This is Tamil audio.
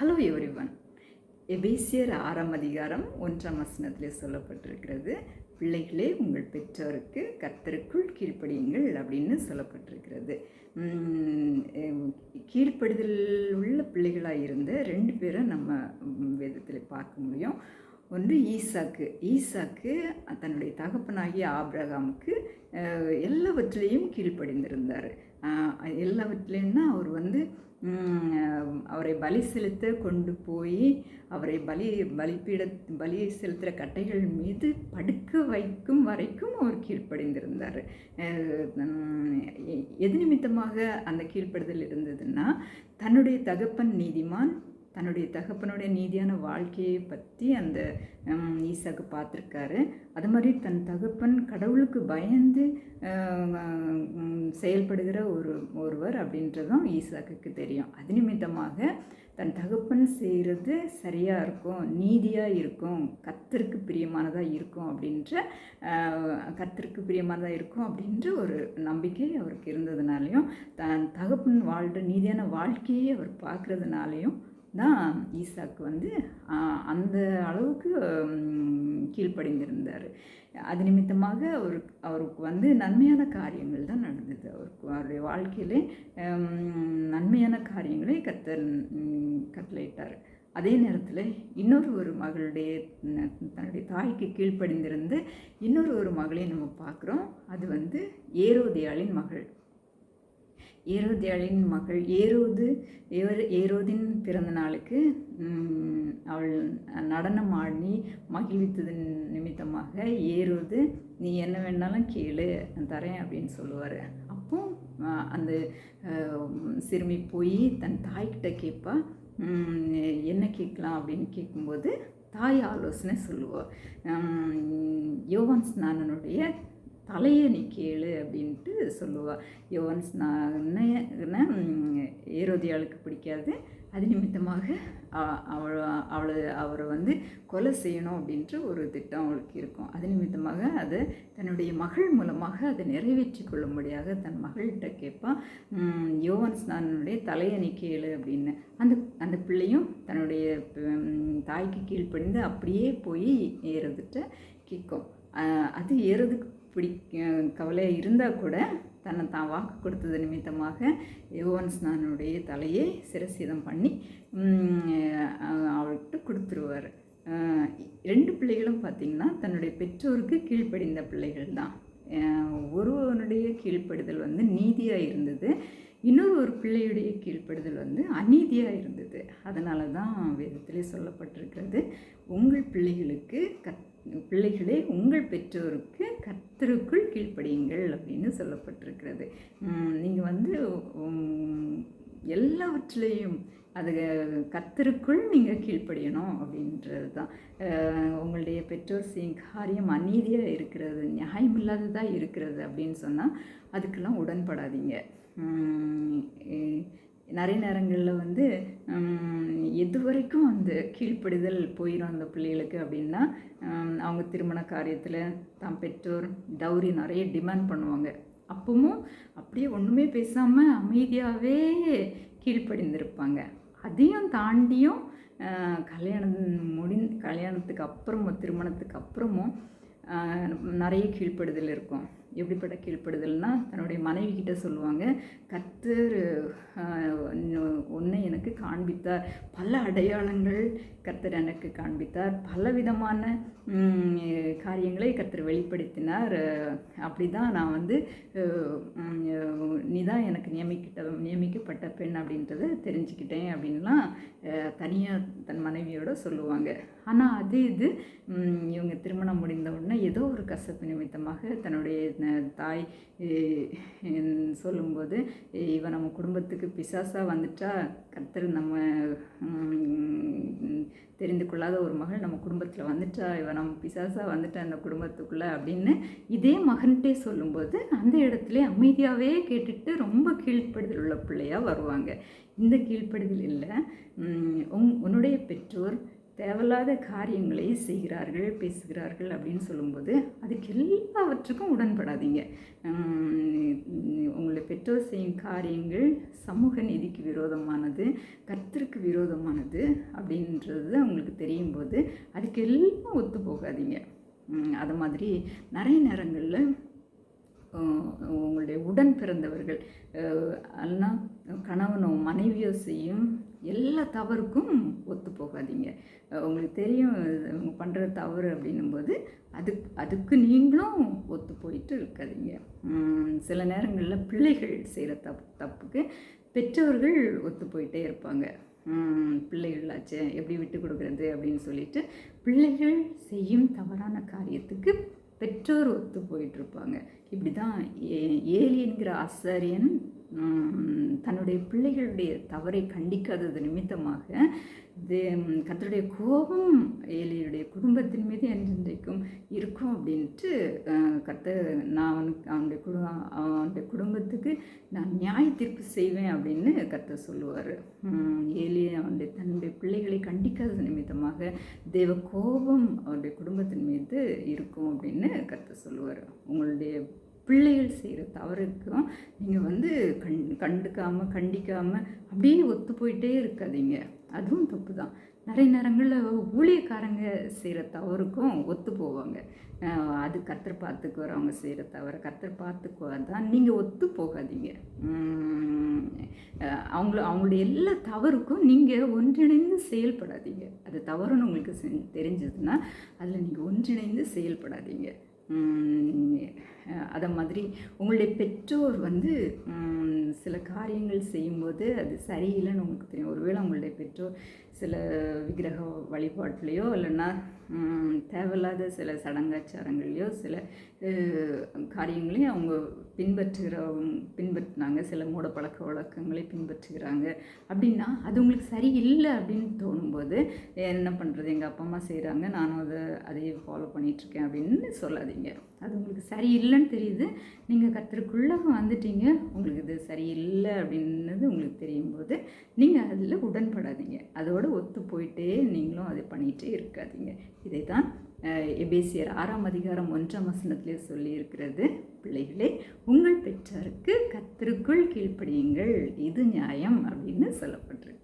ஹலோ எவ்ரிவன் எபேசியர் ஆறாம் அதிகாரம் ஒன்றாம் வசனத்திலே சொல்லப்பட்டிருக்கிறது. பிள்ளைகளே உங்கள் பெற்றோருக்கு கர்த்தருக்குள் கீழ்ப்படியுங்கள் அப்படின்னு சொல்லப்பட்டிருக்கிறது. கீழ்ப்படுதல் கீழ்ப்படிதல் உள்ள பிள்ளைகளாக இருந்த ரெண்டு பேரை நம்ம வேதத்தில் பார்க்க முடியும். ஒன்று ஈசாக்கு. ஈசாக்கு தன்னுடைய தகப்பனாகிய ஆப்ரஹாமுக்கு எல்லாவற்றிலையும் கீழ்ப்படிந்திருந்தார். எல்லாவற்றிலையும்னா அவர் வந்து அவரை பலி செலுத்த கொண்டு போய் அவரை பலி பலிப்பீட பலி செலுத்துகிற கட்டைகள் மீது படுக்க வைக்கும் வரைக்கும் அவர் கீழ்ப்படிந்திருந்தார். எ- எது நிமித்தமாக அந்த கீழ்ப்படுதல் இருந்ததுன்னா தன்னுடைய தகப்பன் நீதிமான் தன்னுடைய தகப்பனுடைய நீதியான வாழ்க்கையை பற்றி அந்த ஈசாக்கு பார்த்துருக்காரு. அது மாதிரி தன் தகப்பன் கடவுளுக்கு பயந்து செயல்படுகிற ஒரு ஒருவர் அப்படின்றதும் ஈசாக்குக்கு தெரியும். அது நிமித்தமாக தன் தகப்பன் செய்கிறது சரியாக இருக்கும் நீதியாக இருக்கும் கத்தருக்கு பிரியமானதாக இருக்கும் அப்படின்ற கத்திற்கு பிரியமானதாக இருக்கும் அப்படின்ற ஒரு நம்பிக்கை அவருக்கு இருந்ததுனாலையும் தன் தகப்பன் வாழ்கிற நீதியான வாழ்க்கையை அவர் பார்க்குறதுனாலையும் தான் ஈசாக்கு வந்து அந்த அளவுக்கு கீழ்ப்படிந்திருந்தார். அது நிமித்தமாக அவருக்கு அவருக்கு வந்து நன்மையான காரியங்கள் தான் நடந்தது. அவருக்கு அவருடைய வாழ்க்கையிலே நன்மையான காரியங்களை கத்தர் கட்டளையிட்டார். அதே நேரத்தில் இன்னொரு ஒரு மகளுடைய தன்னுடைய தாய்க்கு கீழ்ப்படிந்திருந்து இன்னொரு ஒரு மகளையும் நம்ம பார்க்குறோம். அது வந்து ஏரோதியாளின் மகள். ஏரோதியாளின் மகள் ஏரோது ஏர் ஏரோதின் பிறந்த நாளுக்கு அவள் நடனம் ஆடி மகிழ்வித்ததன் நிமித்தமாக ஏரோது நீ என்ன வேணாலும் கேளு தரேன் அப்படின்னு சொல்லுவார். அப்போ அந்த சிறுமி போய் தன் தாய்கிட்ட கேட்பா என்ன கேட்கலாம்? அப்படின்னு கேட்கும்போது தாய் ஆலோசனை சொல்லுவாள் யோவான் ஸ்நானனுடைய தலையை நீ கேளு அப்படின்ட்டு சொல்லுவாள் யோவான் ஸ்நான ஏரோதியாளுக்கு பிடிக்காது. அது நிமித்தமாக அவள் அவளை அவரை வந்து கொலை செய்யணும் அப்படின்ற ஒரு திட்டம் அவளுக்கு இருக்கும். அது நிமித்தமாக அதை தன்னுடைய மகள் மூலமாக அதை நிறைவேற்றி கொள்ளும்படியாக தன் மகள்கிட்ட கேட்பான் யோவன்ஸ் நானுடைய தலையணி கேளு அப்படின்னு. அந்த அந்த பிள்ளையும் தன்னுடைய தாய்க்கு கீழ்ப்படிந்து அப்படியே போய் ஏறதுட்ட கேட்கும். அது ஏறதுக்கு பிடிக்க கவலையாக இருந்தால் கூட தன்னை தான் வாக்கு கொடுத்தது நிமித்தமாக யோவான் ஸ்நானனுடைய தலையை சிரசீதம் பண்ணி அவர்கிட்ட கொடுத்துருவார். ரெண்டு பிள்ளைகளும் பார்த்திங்கன்னா தன்னுடைய பெற்றோருக்கு கீழ்ப்படிந்த பிள்ளைகள் தான். ஒருவனுடைய கீழ்ப்படுதல் வந்து நீதியாக இருந்தது. இன்னொரு ஒரு பிள்ளையுடைய கீழ்ப்படுதல் வந்து அநீதியாக இருந்தது. அதனால தான் வேதத்திலே சொல்லப்பட்டிருக்கிறது உங்கள் பிள்ளைகளுக்கு கத் பிள்ளைகளே உங்கள் பெற்றோருக்கு கத்தருக்குள் கீழ்ப்படியுங்கள் அப்படின்னு சொல்லப்பட்டிருக்கிறது. நீங்கள் வந்து எல்லாவற்றிலையும் அது கத்தருக்குள் நீங்கள் கீழ்ப்படியணும் அப்படின்றது தான். உங்களுடைய பெற்றோர் செய்யும் காரியம் அநீதியாக இருக்கிறது நியாயமில்லாததாக இருக்கிறது அப்படின்னு சொன்னால் அதுக்கெல்லாம் உடன்படாதீங்க. நிறைய நேரங்களில் வந்து எது வரைக்கும் அந்த கீழ்ப்படிதல் போயிடும் அந்த பிள்ளைகளுக்கு அப்படின்னா அவங்க திருமண காரியத்தில் தான் பெற்றோர் டௌரி நிறைய டிமாண்ட் பண்ணுவாங்க. அப்பவும் அப்படியே ஒன்றுமே பேசாமல் அமைதியாகவே கீழ்ப்படிந்திருப்பாங்க. அதையும் தாண்டியும் கல்யாணம் முடிந் கல்யாணத்துக்கு அப்புறமும் திருமணத்துக்கு அப்புறமும் நிறைய கீழ்ப்படுதல் இருக்கும். எப்படிப்பட்ட கீழ்ப்படுதல்னா தன்னுடைய மனைவி கிட்ட சொல்லுவாங்க கர்த்தர் ஒன்றை எனக்கு காண்பித்தார். பல அடையாளங்கள் கர்த்தர் எனக்கு காண்பித்தார். பல விதமான காரியங்களை கர்த்தர் வெளிப்படுத்தினார். அப்படி தான் நான் வந்து நீ தான் எனக்கு நியமிக்கிட்ட நியமிக்கப்பட்ட பெண் அப்படின்றத தெரிஞ்சுக்கிட்டேன் அப்படின்லாம் தனியாக தன் மனைவியோட சொல்லுவாங்க. ஆனால் அது இது இவங்க திருமணம் முடிந்த உடனே ஏதோ ஒரு கசப்பு நிமித்தமாக தன்னுடைய தாய் சொல்லும்போது இவன் நம்ம குடும்பத்துக்கு பிசாசாக வந்துட்டா கத்தர் நம்ம தெரிந்து கொள்ளாத ஒரு மகள் நம்ம குடும்பத்தில் வந்துட்டா இவன் நம்ம பிசாசாக வந்துட்டா அந்த குடும்பத்துக்குள்ளே அப்படின்னு இதே மகன்கிட்டே சொல்லும்போது அந்த இடத்துல அமைதியாகவே கேட்டுட்டு ரொம்ப கீழ்ப்படுதல் உள்ள பிள்ளையாக வருவாங்க. இந்த கீழ்ப்படுதல் இல்லை. உன் உன்னுடைய பெற்றோர் தேவையில்லாத காரியங்களை செய்கிறார்கள் பேசுகிறார்கள் அப்படின்னு சொல்லும்போது அதுக்கு எல்லாவற்றுக்கும் உடன்படாதீங்க. உங்களை பெற்றோர் செய்யும் காரியங்கள் சமூக நீதிக்கு விரோதமானது கத்திற்கு விரோதமானது அப்படின்றது உங்களுக்கு தெரியும் போது அதுக்கு எல்லாம் ஒத்து போகாதீங்க அது மாதிரி நிறைய நேரங்களில் உங்களுடைய உடன் பிறந்தவர்கள் அல்லனா கணவனோ மனைவியோ செய்யும் எல்லா தவறுக்கும் ஒத்து போகாதீங்க. உங்களுக்கு தெரியும் அவங்க பண்ணுற தவறு அப்படின்னும்போது அதுக்கு அதுக்கு நீங்களும் ஒத்து போயிட்டு இருக்காதீங்க. சில நேரங்களில் பிள்ளைகள் செய்கிற தப்பு தப்புக்கு பெற்றோர்கள் ஒத்து போயிட்டே இருப்பாங்க. பிள்ளைகளாச்சே எப்படி விட்டு கொடுக்குறது அப்படின்னு சொல்லிட்டு பிள்ளைகள் செய்யும் தவறான காரியத்துக்கு பெற்றோர் ஒத்து போயிட்டுருப்பாங்க இப்படி தான் ஏ ஆசாரியன் தன்னுடைய பிள்ளைகளுடைய தவறை கண்டிக்காதது நிமித்தமாக கத்தருடைய கோபம் ஏலியுடைய குடும்பத்தின் மீது என்றைக்கும் இருக்கும் அப்படின்ட்டு கத்த நான் அவனுக்கு அவனுடைய குடு அவனுடைய குடும்பத்துக்கு நான் நியாய தீர்ப்பு செய்வேன் அப்படின்னு கத்த சொல்லுவார். ஏலி அவனுடைய தன்னுடைய பிள்ளைகளை கண்டிக்காதது நிமித்தமாக தேவ கோபம் அவருடைய குடும்பத்தின் மீது இருக்கும் அப்படின்னு கத்த சொல்லுவார். உங்களுடைய பிள்ளைகள் செய்கிற தவறுக்கும் நீங்கள் வந்து கண் கண்டுக்காமல் கண்டிக்காமல் அப்படியே ஒத்து போயிட்டே இருக்காதீங்க. அதுவும் தப்பு தான் நிறைய நேரங்களில் ஊழியக்காரங்க செய்கிற தவறுக்கும் ஒத்து போவாங்க. அது கத்தர் பார்த்துக்குவார் அவங்க செய்கிற தவிர கத்தர் பார்த்துக்குவார் தான் நீங்கள் ஒத்து போகாதீங்க. அவங்கள அவங்களுடைய எல்லா தவறுக்கும் நீங்கள் ஒன்றிணைந்து செயல்படாதீங்க. அது தவறுன்னு உங்களுக்கு தெரிஞ்சதுன்னா அதில் நீங்கள் ஒன்றிணைந்து செயல்படாதீங்க. அதை மாதிரி உங்களுடைய பெற்றோர் வந்து சில காரியங்கள் செய்யும்போது அது சரியில்லைன்னு உங்களுக்கு தெரியும். ஒருவேளை உங்களுடைய பெற்றோர் சில விக்கிரக வழிபாட்டுலேயோ இல்லைன்னா தேவையில்லாத சில சடங்காச்சாரங்களையோ சில காரியங்களையும் அவங்க பின்பற்றுகிற பின்பற்றினாங்க. சில மூட பழக்க வழக்கங்களை பின்பற்றுகிறாங்க. அப்படின்னா அது உங்களுக்கு சரியில்லை அப்படின்னு தோணும்போது என்ன பண்ணுறது எங்கள் அப்பா அம்மா செய்கிறாங்க நானும் அதை அதையே ஃபாலோ பண்ணிகிட்ருக்கேன் அப்படின்னு சொல்லாதீங்க. அது உங்களுக்கு சரியில்லைன்னு தெரியுது. நீங்கள் கத்திரக்குள்ளே வந்துட்டீங்க. உங்களுக்கு இது சரியில்லை அப்படின்னது உங்களுக்கு தெரியும் போது நீங்கள் அதில் உடன்படாதீங்க. அதோடு ஒத்து போயிட்டே நீங்களும் அதை பண்ணிகிட்டே இருக்காதீங்க. இதை தான் எபேசியர் ஆறாம் அதிகாரம் ஒன்றாம் வசனத்திலே சொல்லியிருக்கிறது. பிள்ளைகளே உங்கள் பெற்றாருக்கு கத்திற்குள் கீழ்ப்படியுங்கள். இது நியாயம் அப்படின்னு சொல்லப்பட்டிருக்கு.